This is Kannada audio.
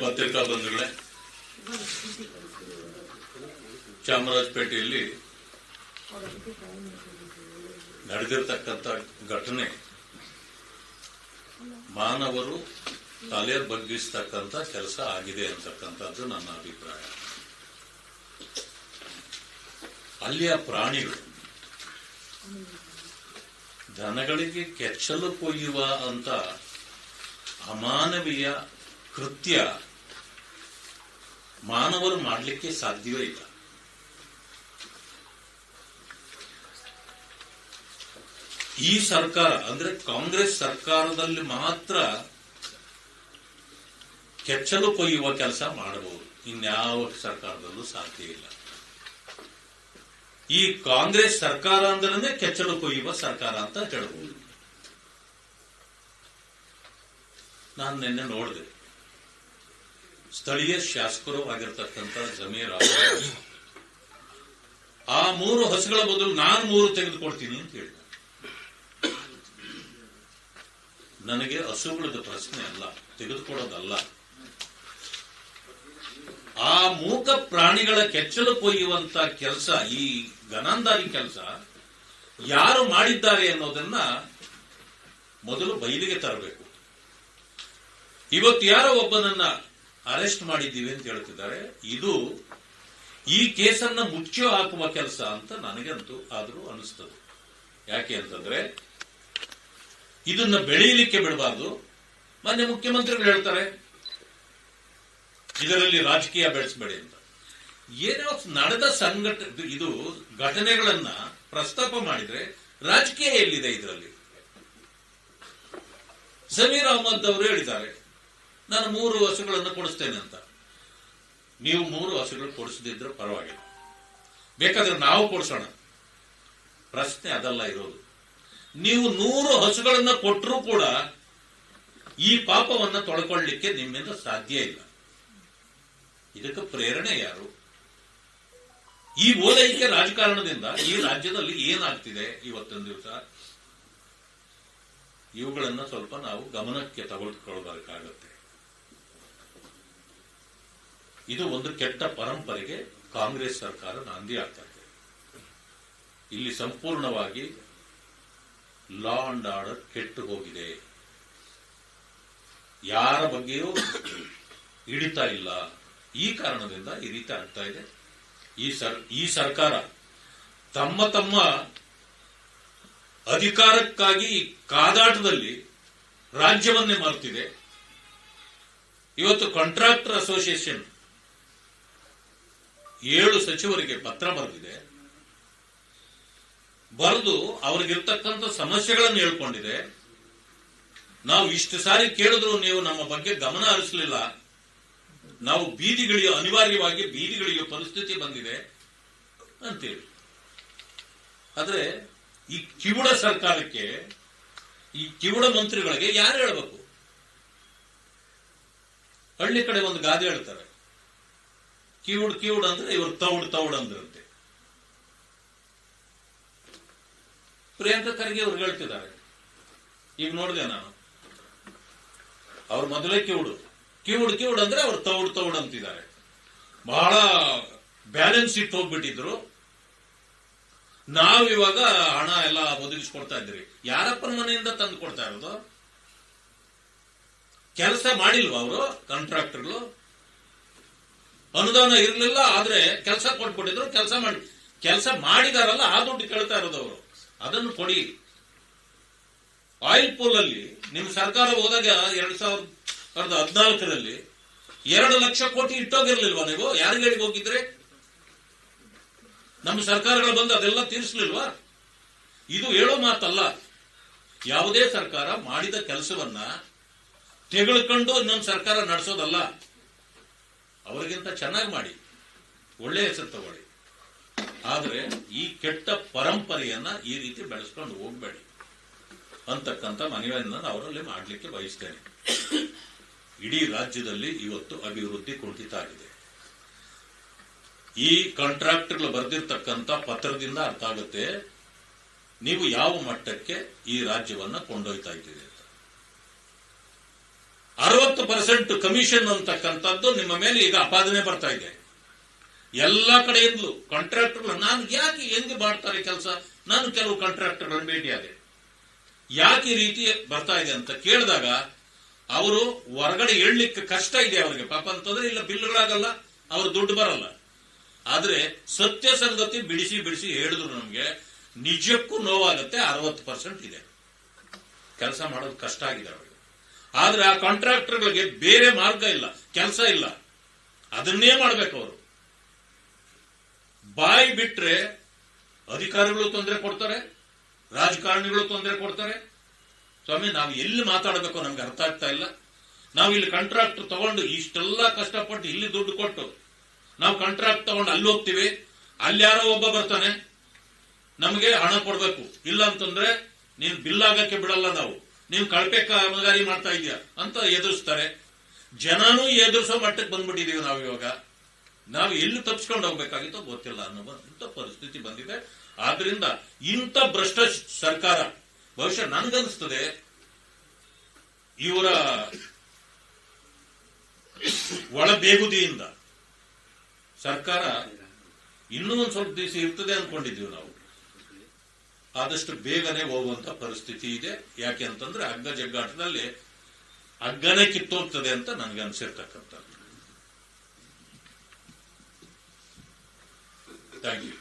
ಪತ್ರಿಕಾ ಬಂಧುಗಳೇ ಚಾಮರಾಜಪೇಟೆಯಲ್ಲಿ ನಡೆದಿರ್ತಕ್ಕಂಥ ಘಟನೆ ಮಾನವರು ತಲೆ ಬಗ್ಗಿಸ್ತಕ್ಕಂಥ ಕೆಲಸ ಆಗಿದೆ ಅಂತಕ್ಕಂಥದ್ದು ನನ್ನ ಅಭಿಪ್ರಾಯ. ಅಲ್ಲಿಯ ಪ್ರಾಣಿಗಳು ದನಗಳಿಗೆ ಕೆಚ್ಚಲು ಕೊಯ್ಯುವ ಅಂತ ಅಮಾನವೀಯ ಕೃತ್ಯ ಮಾನವರು ಮಾಡಲಿಕ್ಕೆ ಸಾಧ್ಯವೇ ಇಲ್ಲ. ಈ ಸರ್ಕಾರ, ಅಂದ್ರೆ ಕಾಂಗ್ರೆಸ್ ಸರ್ಕಾರದಲ್ಲಿ ಮಾತ್ರ ಕೆಚ್ಚಲು ಕೊಯ್ಯುವ ಕೆಲಸ ಮಾಡಬಹುದು. ಇನ್ಯಾವ ಸರ್ಕಾರದಲ್ಲೂ ಸಾಧ್ಯ ಇಲ್ಲ. ಈ ಕಾಂಗ್ರೆಸ್ ಸರ್ಕಾರ ಅಂದ್ರೆ ಕೆಚ್ಚಲು ಕೊಯ್ಯುವ ಸರ್ಕಾರ ಅಂತ ಹೇಳಬಹುದು ನಾನು ನಿನ್ನೆ ನೋಡಿದೆ. ಸ್ಥಳೀಯ ಶಾಸಕರು ಆಗಿರ್ತಕ್ಕಂಥ ಜಮೀರ್ ಆ ಮೂರು ಹಸುಗಳ ಬದಲು ನಾನು ಮೂರು ತೆಗೆದುಕೊಳ್ತೀನಿ ಅಂತ ಹೇಳಿದ ನನಗೆ ಹಸುಗಳದ ಪ್ರಶ್ನೆ ಅಲ್ಲ, ತೆಗೆದುಕೊಡೋದಲ್ಲ. ಆ ಮೂಕ ಪ್ರಾಣಿಗಳ ಕೆಚ್ಚಲು ಕೊಯ್ಯುವಂತ ಕೆಲಸ, ಈ ಘನಾಂಧಾರಿ ಕೆಲಸ, ಯಾರು ಮಾಡಿದ್ದಾರೆ ಅನ್ನೋದನ್ನ ಮೊದಲು ಬಯಲಿಗೆ ತರಬೇಕು. ಇವತ್ತು ಯಾರೋ ಒಬ್ಬನನ್ನ ಅರೆಸ್ಟ್ ಮಾಡಿದ್ದೀವಿ ಅಂತ ಹೇಳ್ತಿದ್ದಾರೆ. ಇದು ಈ ಕೇಸನ್ನ ಮುಚ್ಚಿ ಹಾಕುವ ಕೆಲಸ ಅಂತ ನನಗಂತೂ ಆದರೂ ಅನಿಸ್ತದೆ ಯಾಕೆ ಅಂತಂದ್ರೆ ಇದನ್ನ ಬೆಳೆಯಲಿಕ್ಕೆ ಬಿಡಬಾರ್ದು. ಮಾನ್ಯ ಮುಖ್ಯಮಂತ್ರಿಗಳು ಹೇಳ್ತಾರೆ, ಇದರಲ್ಲಿ ರಾಜಕೀಯ ಬೆಳೆಸಬೇಡಿ ಅಂತ. ಏನೋ ನಡೆದ ಸಂಘಟ, ಇದು ಘಟನೆಗಳನ್ನ ಪ್ರಸ್ತಾಪ ಮಾಡಿದ್ರೆ ರಾಜಕೀಯ ಎಲ್ಲಿದೆ ಇದರಲ್ಲಿ? ಸಮೀರ್ ಅಹಮದ್ ಅವರು ಹೇಳಿದ್ದಾರೆ ನಾನು ಮೂರು ಹಸುಗಳನ್ನು ಕೊಡಿಸ್ತೇನೆ ಅಂತ. ನೀವು ಮೂರು ಹಸುಗಳು ಕೊಡಿಸದಿದ್ರೆ ಪರವಾಗಿಲ್ಲ. ಬೇಕಾದ್ರೆ ನಾವು ಕೊಡಿಸೋಣ. ಪ್ರಶ್ನೆ ಅದಲ್ಲ ಇರೋದು. ನೀವು ನೂರು ಹಸುಗಳನ್ನ ಕೊಟ್ಟರೂ ಕೂಡ ಈ ಪಾಪವನ್ನ ತೊಳ್ಕೊಳ್ಳಿಕ್ಕೆ ನಿಮ್ಮಿಂದ ಸಾಧ್ಯ ಇಲ್ಲ. ಇದಕ್ಕೆ ಪ್ರೇರಣೆ ಯಾರು? ಈ ಓಲೈಕೆ ರಾಜಕಾರಣದಿಂದ ಈ ರಾಜ್ಯದಲ್ಲಿ ಏನಾಗ್ತಿದೆ ಇವತ್ತೊಂದು ದಿವಸ? ಇವುಗಳನ್ನ ಸ್ವಲ್ಪ ನಾವು ಗಮನಕ್ಕೆ ತಗೊಳ್ಕೊಳ್ಬೇಕಾಗತ್ತೆ ಇದು ಒಂದು ಕೆಟ್ಟ ಪರಂಪರೆಗೆ ಕಾಂಗ್ರೆಸ್ ಸರ್ಕಾರ ನಾಂದಿ ಆಗ್ತಾ ಇದೆ. ಇಲ್ಲಿ ಸಂಪೂರ್ಣವಾಗಿ ಲಾ ಅಂಡ್ ಆರ್ಡರ್ ಕೆಟ್ಟು ಹೋಗಿದೆ. ಯಾರ ಬಗ್ಗೆಯೂ ಹಿಡಿತಾ ಇಲ್ಲ. ಈ ಕಾರಣದಿಂದ ಈ ರೀತಿ ಆಗ್ತಾ ಇದೆ. ಈ ಸರ್, ಈ ಸರ್ಕಾರ ತಮ್ಮ ತಮ್ಮ ಅಧಿಕಾರಕ್ಕಾಗಿ ಕಾದಾಟದಲ್ಲಿ ರಾಜ್ಯವನ್ನೇ ಮರೆತಿದೆ. ಇವತ್ತು ಕಾಂಟ್ರಾಕ್ಟರ್ ಅಸೋಸಿಯೇಷನ್ ಏಳು ಸಚಿವರಿಗೆ ಪತ್ರ ಬರೆದಿದೆ. ಬರೆದು ಅವ್ರಿಗಿರ್ತಕ್ಕಂಥ ಸಮಸ್ಯೆಗಳನ್ನು ಹೇಳ್ಕೊಂಡಿದೆ. ನಾವು ಇಷ್ಟು ಸಾರಿ ಕೇಳಿದ್ರು ನೀವು ನಮ್ಮ ಬಗ್ಗೆ ಗಮನ ಹರಿಸಲಿಲ್ಲ. ನಾವು ಬೀದಿಗಳಿಗೆ ಅನಿವಾರ್ಯವಾಗಿ ಬೀದಿಗಳಿಗೆ ಪರಿಸ್ಥಿತಿ ಬಂದಿದೆ ಅಂತೇಳಿ. ಆದ್ರೆ ಈ ಕಿವುಡ ಸರ್ಕಾರಕ್ಕೆ, ಈ ಕಿವುಡ ಮಂತ್ರಿಗಳಿಗೆ ಯಾರು ಹೇಳಬೇಕು? ಹಳ್ಳಿ ಕಡೆ ಒಂದು ಗಾದೆ ಹೇಳ್ತಾರೆ. ಕಿವುಡ್ ಕಿವುಡ್ ಅಂದ್ರೆ ಇವರು ತೌಡ್ ತೌಡ್ ಅಂದಿರುತ್ತೆ ಪ್ರಿಯಾಂಕಾ ಖರ್ಗೆ ಅವ್ರು ಹೇಳ್ತಿದ್ದಾರೆ. ಈಗ ನೋಡಿದೆ ನಾನು. ಅವ್ರ ಮೊದಲೇ ಕಿವುಡು. ಕಿವುಡ್ ಕಿವುಡ್ ಅಂದ್ರೆ ಅವ್ರು ತೌಡ್ ತೌಡ್ ಅಂತಿದ್ದಾರೆ. ಬಹಳ ಬ್ಯಾಲೆನ್ಸ್ ಇಟ್ಟು ಹೋಗ್ಬಿಟ್ಟಿದ್ರು. ನಾವಿವಾಗ ಹಣ ಎಲ್ಲ ಒದಗಿಸ್ಕೊಡ್ತಾ ಇದ್ರಿ ಯಾರಪ್ಪನ ಮನೆಯಿಂದ ತಂದು ಕೊಡ್ತಾ ಇರೋದು? ಕೆಲಸ ಮಾಡಿಲ್ವಾ ಅವರು? ಕಾಂಟ್ರಾಕ್ಟರ್ಗಳು ಅನುದಾನ ಇರಲಿಲ್ಲ, ಆದ್ರೆ ಕೆಲಸ ಕೊಟ್ಬಿಟ್ಟಿದ್ರು, ಕೆಲಸ ಮಾಡಿ ಕೆಲಸ ಮಾಡಿದಾರಲ್ಲ, ಆ ದುಡ್ಡು ಕೇಳ್ತಾ ಇರೋದು ಅವರು. ಅದನ್ನು ಕೊಡಿ. ಆಯಿಲ್ ಪೂಲ್ ಅಲ್ಲಿ ನಿಮ್ ಸರ್ಕಾರ ಹೋದಾಗ ಎರಡ್ ಸಾವಿರದ ಹದಿನಾಲ್ಕರಲ್ಲಿ ಎರಡು ಲಕ್ಷ ಕೋಟಿ ಇಟ್ಟೋಗಿರ್ಲಿಲ್ವಾ ನೀವು? ಯಾರಿಗಳಿಗೆ ಹೋಗಿದ್ರೆ? ನಮ್ಮ ಸರ್ಕಾರಗಳು ಬಂದು ಅದೆಲ್ಲ ತೀರಿಸಲಿಲ್ವಾ? ಇದು ಹೇಳೋ ಮಾತಲ್ಲ. ಯಾವುದೇ ಸರ್ಕಾರ ಮಾಡಿದ ಕೆಲಸವನ್ನ ತೆಗೆದುಕೊಂಡು ಇನ್ನೊಂದು ಸರ್ಕಾರ ನಡೆಸೋದಲ್ಲ. ಅವರಿಗಿಂತ ಚೆನ್ನಾಗಿ ಮಾಡಿ. ಒಳ್ಳೆ ಹೆಸರು ತಗೊಳ್ಳಿ. ಆದರೆ ಈ ಕೆಟ್ಟ ಪರಂಪರೆಯನ್ನ ಈ ರೀತಿ ಬೆಳೆಸ್ಕೊಂಡು ಹೋಗಬೇಡಿ ಅಂತಕ್ಕಂಥ ಮನವಿಯನ್ನು ನಾನು ಅವರಲ್ಲಿ ಮಾಡಲಿಕ್ಕೆ ಬಯಸ್ತೇನೆ. ಇಡೀ ರಾಜ್ಯದಲ್ಲಿ ಇವತ್ತು ಅಭಿವೃದ್ಧಿ ಕುಂಠಿತ ಆಗಿದೆ ಈ ಕಾಂಟ್ರಾಕ್ಟರ್ಗಳು ಬರೆದಿರ್ತಕ್ಕಂಥ ಪತ್ರದಿಂದ ಅರ್ಥ ಆಗುತ್ತೆ, ನೀವು ಯಾವ ಮಟ್ಟಕ್ಕೆ ಈ ರಾಜ್ಯವನ್ನು ಕೊಂಡೊಯ್ತಾ ಇದ್ದೀರಿ? ಪರ್ಸೆಂಟ್ ಕಮಿಷನ್ ಅಂತಕ್ಕಂಥದ್ದು ನಿಮ್ಮ ಮೇಲೆ ಈಗ ಅಪಾದನೆ ಬರ್ತಾ ಇದೆ. ಎಲ್ಲ ಕಡೆಯಿಂದಲೂ ಕಾಂಟ್ರಾಕ್ಟರ್ ನಾನು ಯಾಕೆ ಹೆಂಗೆ ಮಾಡ್ತಾರೆ ಕೆಲಸ? ನಾನು ಕೆಲವು ಕಾಂಟ್ರಾಕ್ಟರ್ಗಳನ್ನು ಭೇಟಿಯಾದೆ ಯಾಕೆ ಈ ರೀತಿ ಬರ್ತಾ ಇದೆ ಅಂತ ಕೇಳಿದಾಗ, ಅವರು ಹೊರಗಡೆ ಹೇಳಲಿಕ್ಕೆ ಕಷ್ಟ ಇದೆ ಅವರಿಗೆ. ಪಾಪ ಅಂತಂದ್ರೆ ಇಲ್ಲ, ಬಿಲ್ಗಳಾಗಲ್ಲ, ಅವ್ರ ದುಡ್ಡು ಬರಲ್ಲ. ಆದ್ರೆ ಸತ್ಯ ಸಂಗತಿ ಬಿಡಿಸಿ ಬಿಡಿಸಿ ಹೇಳಿದ್ರು ನಮಗೆ, ನಿಜಕ್ಕೂ ನೋವಾಗುತ್ತೆ, ಅರವತ್ತು ಪರ್ಸೆಂಟ್ ಇದೆ. ಕೆಲಸ ಮಾಡೋದು ಕಷ್ಟ ಆಗಿದೆ ಅವರಿಗೆ. ಆದ್ರೆ ಆ ಕಾಂಟ್ರಾಕ್ಟರ್ಗಳಿಗೆ ಬೇರೆ ಮಾರ್ಗ ಇಲ್ಲ, ಕೆಲಸ ಇಲ್ಲ. ಅದನ್ನೇ ಮಾಡಬೇಕು ಅವರು. ಬಾಯಿ ಬಿಟ್ರೆ ಅಧಿಕಾರಿಗಳು ತೊಂದರೆ ಕೊಡ್ತಾರೆ, ರಾಜಕಾರಣಿಗಳು ತೊಂದರೆ ಕೊಡ್ತಾರೆ. ಸ್ವಾಮಿ, ನಾವು ಎಲ್ಲಿ ಮಾತಾಡಬೇಕು ನಮ್ಗೆ ಅರ್ಥ ಆಗ್ತಾ ಇಲ್ಲ. ನಾವು ಇಲ್ಲಿ ಕಾಂಟ್ರಾಕ್ಟ್ ತಗೊಂಡು ಇಷ್ಟೆಲ್ಲ ಕಷ್ಟಪಟ್ಟು ಇಲ್ಲಿ ದುಡ್ಡು ಕೊಟ್ಟು ನಾವು ಕಾಂಟ್ರಾಕ್ಟ್ ತಗೊಂಡು ಅಲ್ಲಿ ಹೋಗ್ತೀವಿ, ಅಲ್ಲಿ ಯಾರೋ ಒಬ್ಬ ಬರ್ತಾನೆ, ನಮಗೆ ಹಣ ಕೊಡಬೇಕು. ಇಲ್ಲ ಅಂತಂದ್ರೆ ನೀನು ಬಿಲ್ ಆಗಕ್ಕೆ ಬಿಡಲ್ಲ ನಾವು. ನೀವು ಕಳಪೆ ಕಾಮಗಾರಿ ಮಾಡ್ತಾ ಇದೀಯ ಅಂತ ಎದುರಿಸ್ತಾರೆ. ಜನನೂ ಎದುರಿಸೋ ಮಟ್ಟಕ್ಕೆ ಬಂದ್ಬಿಟ್ಟಿದೀವಿ ನಾವು ಇವಾಗ. ನಾವು ಎಲ್ಲಿ ತಪ್ಪಿಸ್ಕೊಂಡು ಹೋಗ್ಬೇಕಾಗಿತ್ತೋ ಗೊತ್ತಿಲ್ಲ ಅನ್ನೋ ಇಂಥ ಪರಿಸ್ಥಿತಿ ಬಂದಿದೆ. ಆದ್ರಿಂದ ಇಂಥ ಭ್ರಷ್ಟ ಸರ್ಕಾರ, ಬಹುಶಃ ನನಗನ್ನಿಸ್ತದೆ ಇವರ ಒಳ ಬೇಗುದಿಯಿಂದ ಸರ್ಕಾರ ಇನ್ನೂ ಒಂದು ಸ್ವಲ್ಪ ದಿವಸ ಇರ್ತದೆ ಅನ್ಕೊಂಡಿದ್ದೀವಿ ನಾವು. ಆದಷ್ಟು ಬೇಗನೆ ಹೋಗುವಂತ ಪರಿಸ್ಥಿತಿ ಇದೆ. ಯಾಕೆ ಅಂತಂದ್ರೆ ಅಗ್ಗ ಜಗ್ಗಾಟದಲ್ಲಿ ಹಗ್ಗನೇ ಕಿತ್ತೋಗ್ತದೆ ಅಂತ ನನಗೆ ಅನಿಸಿರ್ತಕ್ಕಂಥ ಥ್ಯಾಂಕ್ ಯು